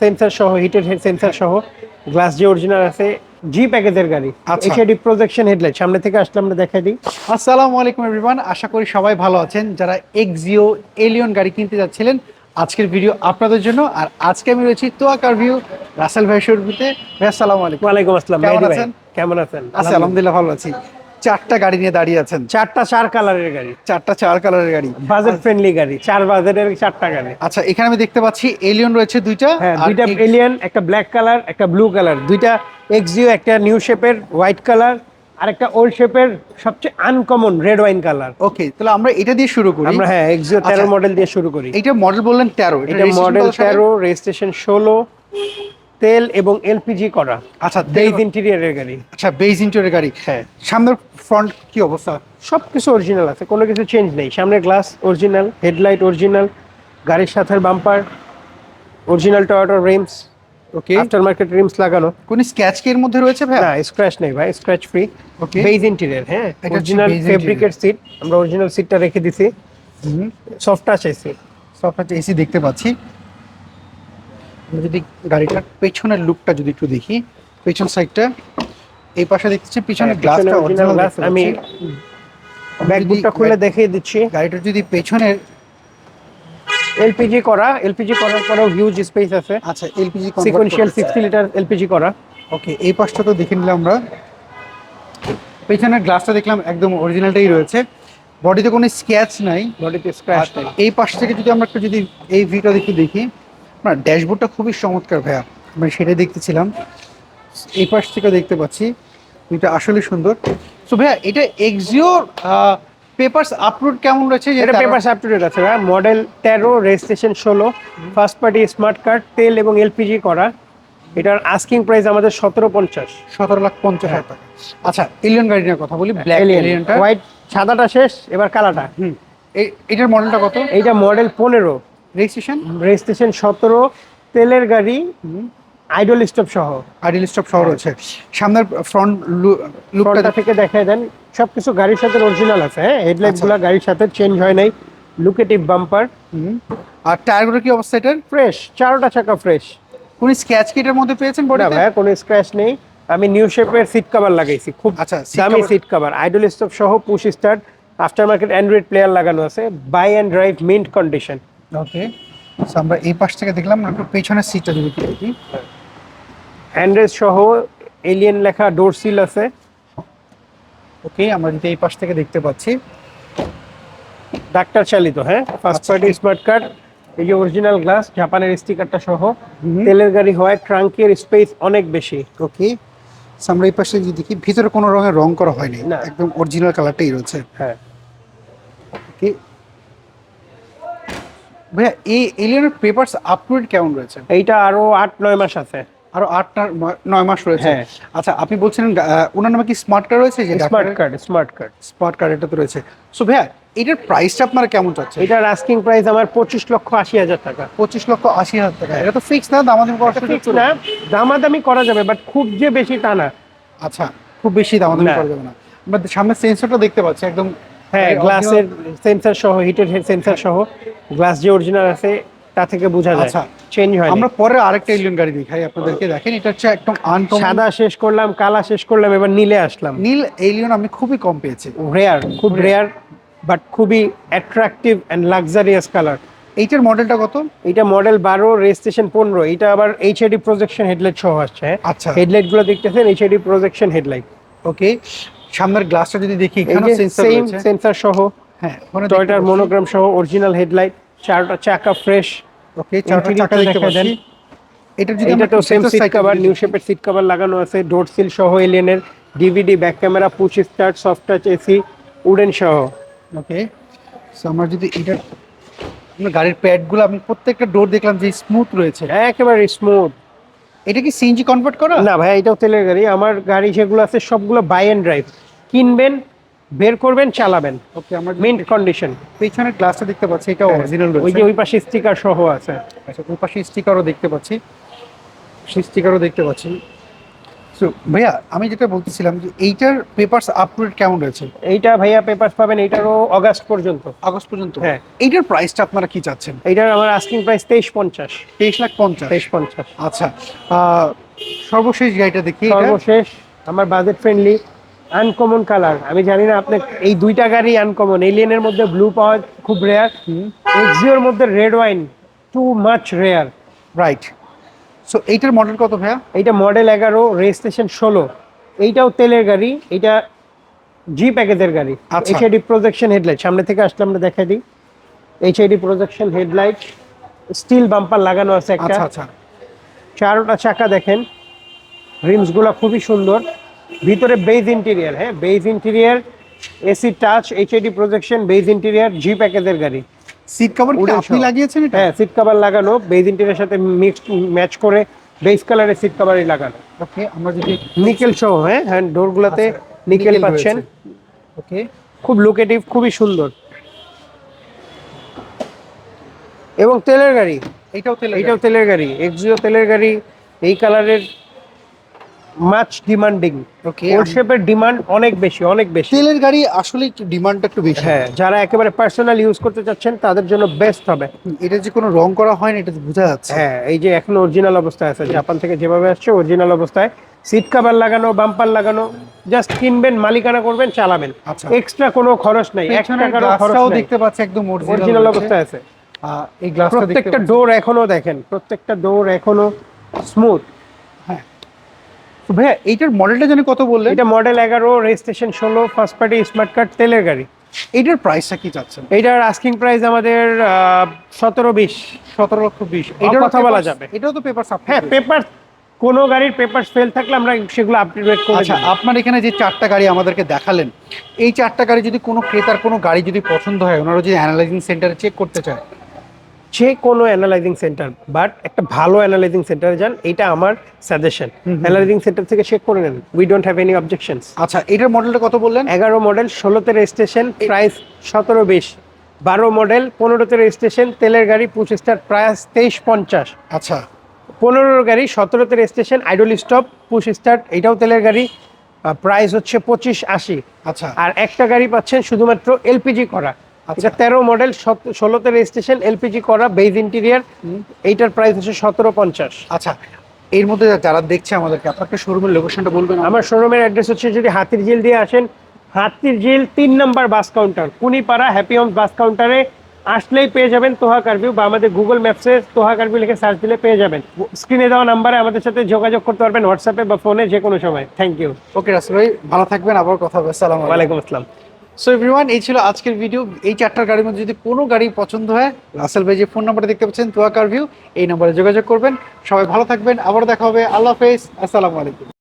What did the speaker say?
Sensor সহ হিটের sensor সহ গ্লাস যে অরিজিনাল আছে জি প্যাকেজের গাড়ি। আচ্ছা। এইচআইডি প্রজেকশন হেডলাইট সামনে থেকে আসলে আমরা দেখাই দিই। আসসালামু আলাইকুম এভরিওয়ান আশা করি সবাই ভালো আছেন। যারা এক্সিও এলিয়ন গাড়ি কিনতে যাচ্ছিলেন আজকের ভিডিও আপনাদের জন্য। আর আজকে আমি রয়েছি তোয়া কার ভিউ রাসেল ভাই শোরুমে। ভাই আসসালামু আলাইকুম। ওয়ালাইকুম আসসালাম। কেমন আছেন? কেমন আছেন? আচ্ছা আলহামদুলিল্লাহ ভালো আছি। চারটা গাড়ি নিয়ে দাঁড়িয়ে আছেন। চারটা চার কালারের গাড়ি। চারটা চার কালারের গাড়ি। বাজেট ফ্রেন্ডলি গাড়ি চার বাজেটের চারটা গাড়ি। আচ্ছা এখানে আমি দেখতে পাচ্ছি এলিয়ন রয়েছে দুইটা হ্যাঁ দুইটা এলিয়ন একটা ব্ল্যাক কালার একটা ব্লু কালার দুইটা এক্সিও একটা নিউ শেপের হোয়াইট কালার আর একটা ওল্ড শেপের সবচেয়ে uncommon red wine colour okay তাহলে আমরা এটা দিয়ে শুরু করি। আমরা হ্যাঁ এক্সিও তেরো আচ্ছা। মডেল দিয়ে শুরু করি। এইটা মডেল বললেন তেরো এটা মডেল তেরো রেজিস্ট্রেশন ষোলো। তেল এবং এলপিজি করা। আচ্ছা বেজ ইন্টেরিয়ারের গাড়ি। আচ্ছা বেজ ইন্টেরিয়র গাড়ি। হ্যাঁ। সামনের ফ্রন্ট কি অবস্থা? সব কিছু অরিজিনাল আছে কোনো কিছু চেঞ্জ নেই। সামনের গ্লাস অরিজিনাল হেডলাইট অরিজিনাল গাড়ির সাথে bumper original Toyota rims okay after market rims লাগানো। কোন স্ক্র্যাচ কি এর মধ্যে রয়েছে ভাই না স্ক্র্যাচ নেই ভাই scratch free Okay. Beige interior হ্যাঁ। অরিজিনাল ফেব্রিকের সিট আমরা অরিজিনাল সিটটা রেখে দিছি। Soft touch AC soft touch AC দেখতে পাচ্ছি। আমরা যদি গাড়িটার পেছনের লুকটা যদি একটু দেখি পেছন সাইডটা এই পাশে দেখতেছি পিছনে গ্লাসটা অরিজিনাল গ্লাস আমি ব্যাকবুকটা খুলে দেখিয়ে দিচ্ছি। গাড়িটা যদি পেছনের এলপিজি করা এলপিজি করার পরেও হিউজ স্পেস আছে। আচ্ছা LPG sequential sixty litre LPG করা। ওকে এই পাশটা তো দেখে নিলাম আমরা। পেছনের গ্লাসটা দেখলাম একদম অরিজিনালটাই রয়েছে। বডিতে কোনো স্ক্যাচ নাই। বডিতে স্ক্র্যাচ নাই। এই পাশ থেকে যদি আমরা একটু যদি এই ভিটা দেখে দেখি। না ড্যাশবোর্ডটা খুবই চমৎকার ভাইয়া। আমরা সেটাই দেখতেছিলাম। এই পাশ থেকে দেখতে পাচ্ছি এটা আসলে সুন্দর। তো ভাইয়া এটা এক্সিওর পেপারস আপলোড কেমন রয়েছে? যে এটা তারা- পেপার আপ টু আছে ভাই মডেল তেরো রেজিস্ট্রেশন ষোলো ফার্স্ট পার্টি স্মার্ট কার্ড তেল এবং এলপিজি করা। এটার আস্কিং প্রাইস আমাদের সতেরো পঞ্চাশ। সতেরো লাখ পঞ্চাশ হাজার টাকা। আচ্ছা এলিয়ন গাড়ি নিয়ে কথা বলি ব্ল্যাক এলিয়নটা হোয়াইট সাদাটা শেষ এবার কালাটা হুম। এই- এটার মডেলটা কত? এইটা মডেল পনেরো। রেজিস্ট্রেশন রেজিস্ট্রেশন সতেরো তেলের গাড়ি আইডল স্টপ সহ। আইডিয়াল স্টপ শহর রয়েছে। সামনের ফ্রন্ট লুকটা থেকে দেখায় দেন। সবকিছু গাড়ির সাথে অরিজিনাল আছে হ্যাঁ? হেডলাইটগুলা গাড়ির সাথে চেঞ্জ হয় নাই। লুকেটিভ বাম্পার আর টায়ারগুলো কি অবস্থা এটার? ফ্রেশ চারোটা চাকা ফ্রেশ কোন স্ক্যাচ কিটের মধ্যে পেয়েছেন না বডিতে ভাইয়া কোনো স্ক্র্যাচ নেই। আমি নিউ শেপের সিট কভার লাগাইছি খুব আচ্ছা, দামি সিট কভার আইডল স্টপ সহ push start after market android player লাগানো আছে। Buy and drive mint condition okay আমরা এই পাশ থেকে দেখলাম একটু পেছনের সিটটা যদি দেখি। হ্যান্ডরেস সহ এলিয়েন লেখা ডোর সিল আছে। ওকে আমরা যদি এই পাশ থেকে দেখতে পাচ্ছি। ডাক্তার চালিত হ্যাঁ? ফার্স্ট। পার্টি স্মার্ট কার্ড এই যে অরিজিনাল গ্লাস জাপানের স্টিকারটা সহ। তেলের গাড়ি হয় ট্রাঙ্কের স্পেস অনেক বেশি। ওকে আমরা এই পাশে যদি দেখি ভিতরে কোনো রঙের রং করা হয়নি। না। একদম অরিজিনাল কালারটাই রয়েছে। হ্যাঁ। ওকে ভাইয়া এই এলিয়নের পেপারস আপলোড কেমন রয়েছে? এইটা আরও আট নয় মাস আছে। আরও আট নয়- মাস রয়েছে? হ্যাঁ। আচ্ছা আপনি বলছিলেন ওনার নামে কি স্মার্ট কার্ড রয়েছে? Smart card smart card smart card এটা তো রয়েছে। সো ভাইয়া এটার প্রাইসটা আপনারা কেমন চাচ্ছেন? এটার আস্কিং প্রাইস আমার পঁচিশ লক্ষ আশি হাজার টাকা। পঁচিশ লক্ষ আশি হাজার টাকা। এটা তো ফিক্স না? দামাদামি সুযোগ ফিক্স না। দামাদামি করা যাবে বাট খুব যে বেশি টা না। আচ্ছা খুব বেশি দামাদামি। করা যাবে না। আমরা সামনে সেন্সরটা দেখতে পাচ্ছি একদম হ্যাঁ গ্লাসের সেন্সার সহ হিটের সেন্সার সহ গ্লাস যে অরিজিনাল আছে তা থেকে বোঝা যায়। আচ্ছা। চেঞ্জ হয় আমরা পরে আরেকটা এলিয়ন গাড়ি দেখাই আপনাদেরকে দেখেন এটা হচ্ছে একদম আনকমন সাদা শেষ করলাম কালা শেষ করলাম এবার নীলে আসলাম। নীল এলিয়ন আমি খুবই কম পেয়েছি। রেয়ার খুব রেয়ার বাট খুবই অ্যাট্রাকটিভ অ্যান্ড লাক্সারিয়াস কালার এইটার মডেলটা কত? এটা মডেল বারো রেজিস্ট্রেশন পনেরো। এটা আবার এইচআইডি প্রজেকশন হেডলাইট সহ আসছে আচ্ছা। হেডলাইটগুলো দেখতেছেন এইচআইডি প্রজেকশন হেডলাইট ওকে সামনের গ্লাসটা যদি দেখি এই এখানে সেন্সর রয়েছে। সেন্সার সহ হ্যাঁ টয়টার মনোগ্রাম সহ অরিজিনাল হেডলাইট চারটা চাকা ফ্রেশ ওকে চারটা চাকা দেখতে দেখা পাচ্ছি। দেন। এটা যদি এটা তো সেম সিট কভার নিউ শেপের সিট কভার লাগানো আছে ডোর সিল সহ এলিয়েনের DVD back camera push start soft touch AC wooden সহ। ওকে সো আমরা যদি এটা গাড়ির প্যাডগুলো আমি প্রত্যেকটা ডোর দেখলাম যে স্মুথ রয়েছে। একেবারে স্মুথ এটা কি সিএনজি কনভার্ট করা? না ভাই এটাও তেলের গাড়ি। আমার গাড়ি যেগুলো আছে সবগুলো বাই অ্যান্ড ড্রাইভ কিনবেন বের করবেন চালাবেন। ওকে আমার মিন্ট কন্ডিশন পেছনের গ্লাসটা দেখতে পাচ্ছি এটা অরিজিনাল ওই যে ওই পাশে স্টিকার সহ আছে। আচ্ছা ওই পাশে স্টিকারও দেখতে পাচ্ছি। সেই স্টিকারও দেখতে পাচ্ছি। সো ভাইয়া আমি যেটা বলতেছিলাম যে এইটার পেপারস আপডেট কেমন রয়েছে? এইটা ভাইয়া পেপার পাবেন এইটারও অগাস্ট পর্যন্ত। আগস্ট পর্যন্ত? হ্যাঁ। এইটার প্রাইসটা আপনারা কি চাচ্ছেন? এইটার আমার আস্কিং প্রাইস তেইশ পঞ্চাশ। তেইশ লাখ পঞ্চাশ? তেইশ পঞ্চাশ। আচ্ছা সর্বশেষ গাড়িটা দেখি সর্বশেষ আমার বাজেট ফ্রেন্ডলি আনকমন কালার আমি জানি না আপনি এই দুইটা গাড়ি আনকমন এলিয়েনের মধ্যে ব্লু পাওয়া খুব রেয়ার এক্সিওর মধ্যে red wine too much rare right so এইটার মডেল কত ভাইয়া? এইটা মডেল এগারো রেজিস্ট্রেশন ষোলো। এইটাও তেলের গাড়ি এইটা জি প্যাকেজের গাড়ি। এইচআইডি প্রজেকশন হেডলাইট সামনে থেকে আসলে আমরা দেখাই দিই। HID projection headlight steel bumper লাগানো আছে একটা। আচ্ছা আচ্ছা। চারোটা চাকা দেখেন। রিমসগুলো খুবই সুন্দর। ভিতরে বেজ ইন্টেরিয়ার হ্যাঁ? Beige interior AC touch HID projection beige interior G প্যাকেজের গাড়ি। সিট কভার কি আপনি লাগিয়েছেন এটা? হ্যাঁ সিট কভার লাগানো বেজ ইন্টেরিয়ার সাথে মিক্সড ম্যাচ করে বেজ কালারের সিট কভারই লাগানো। ওকে আমরা যদি নিকেল সহ হ্যাঁ হ্যাঁ ডোরগুলোতে নিকেল পাচ্ছেন। ওকে খুব লোকেটিভ খুবই সুন্দর। এবং তেলের গাড়ি। এইটাও তেল এইটাও তেলের গাড়ি এক্সিও তেলের গাড়ি এই কালারের মাছ ডিমান্ডিং ওকে ওর শেপের ডিমান্ড অনেক বেশি অনেক বেশি। তেলের গাড়ি আসলে একটু ডিমান্ডটা একটু বেশি। হ্যাঁ যারা একেবারে পার্সোনাল ইউজ করতে চাচ্ছেন তাদের জন্য বেস্ট হবে। এটা যে কোনো রং করা হয় না এটা বোঝা যাচ্ছে। হ্যাঁ এই যে এখন অরিজিনাল অবস্থায় আছে জাপান থেকে যেভাবে আসছে অরিজিনাল অবস্থায়। সিট কভার লাগানো বাম্পার লাগানো জাস্ট কিনবেন মালিকানা করবেন চালাবেন। আচ্ছা। এক্সট্রা কোনো খরচ নাই এক পেছনের টাকারও খরচ গ্লাসটাও নাই। দেখতে পাচ্ছি একদম অরিজিনাল অবস্থায় আছে। এই গ্লাসটা প্রত্যেকটা ডোর এখনও দেখেন প্রত্যেকটা ডোর এখনও স্মুথ তো ভাইয়া এইটার মডেলটা জানি কত বললেন? এটা মডেল এগারো রেজিস্ট্রেশন ষোলো ফার্স্ট পার্টি স্মার্ট কার্ড তেলের গাড়ি। এইটার প্রাইসটা কি চাচ্ছেন? এইটার আস্কিং প্রাইস আমাদের সতেরো বিশ সতেরো লক্ষ বিশ। এটারও কথা বলা যাবে। এটাও তো পেপার হ্যাঁ পেপার কোনো গাড়ির পেপার ফেল থাকলে আমরা সেগুলো আপডেট করে আচ্ছা আপনার এখানে যে চারটা গাড়ি আমাদেরকে দেখালেন এই চারটা গাড়ি যদি কোনো ক্রেতার কোনো গাড়ি যদি পছন্দ হয় ওনারা যদি অ্যানালাইজিং সেন্টারে চেক করতে চায় যে কোনো অ্যানালাইজিং সেন্টার বাট একটা ভালো অ্যানালাইজিং সেন্টারে যান এটা আমার সাজেশন অ্যানালাইজিং সেন্টার থেকে চেক করে নেন। We don't have any objections আচ্ছা এটার মডেলটা কত বললেন? এগারো মডেল ষোলোতে রেজিস্ট্রেশন প্রাইস সতেরো বিশ। বারো মডেল পনেরোতে রেজিস্ট্রেশন তেলের গাড়ি পঁচিশ স্টার প্রাইস তেইশ পঞ্চাশ। আচ্ছা। পনেরোর গাড়ি সতেরোতে registration idle stop push start এটাও তেলের গাড়ি প্রাইস হচ্ছে পঁচিশ আশি। আচ্ছা। আর একটা গাড়ি পাচ্ছেন শুধুমাত্র এলপিজি করা। এটা তেরো মডেল ষোলোতে রেজিস্ট্রেশন এলপিজি করা বেজ ইন্টেরিয়ার এইটার প্রাইস হচ্ছে সতেরো পঞ্চাশ। আচ্ছা এর মধ্যে যারা দেখছে আমাদেরকে আপনার একটা শোরুমের লোকেশনটা বলবেন আমার শোরুমের অ্যাড্রেস হচ্ছে যদি হাতির ঝিল দিয়ে আসেন হাতির ঝিল তিন number bus counter Kunipara Happy Homes bus কাউন্টারে আসলেই পেয়ে যাবেন তোহা কারভিউ বা আমাদের গুগল ম্যাপসে তোহা কারভিউ লিখে সার্চ দিলে পেয়ে যাবেন। স্ক্রিনে দেওয়া নাম্বারে আমাদের সাথে যোগাযোগ করতে পারবেন হোয়াটসঅ্যাপে বা ফোনে যে কোনো সময়। থ্যাংক ইউ ওকে রাসেল ভাই ভালো থাকবেন আবার কথা হবে। আসসালামু আলাইকুম। আসসালাম। সো এভরিওয়ান এই ছিল আজকের ভিডিও এই চারটার গাড়ির মধ্যে যদি কোনো গাড়ি পছন্দ হয়, রাসেল ভাই যে ফোন নাম্বারটা দেখতে পাচ্ছেন, তুয়াকার ভিউ এই নাম্বারে যোগাযোগ করবেন। সবাই ভালো থাকবেন। আবার দেখা হবে। আল্লাহ হাফেজ। আসসালামু আলাইকুম।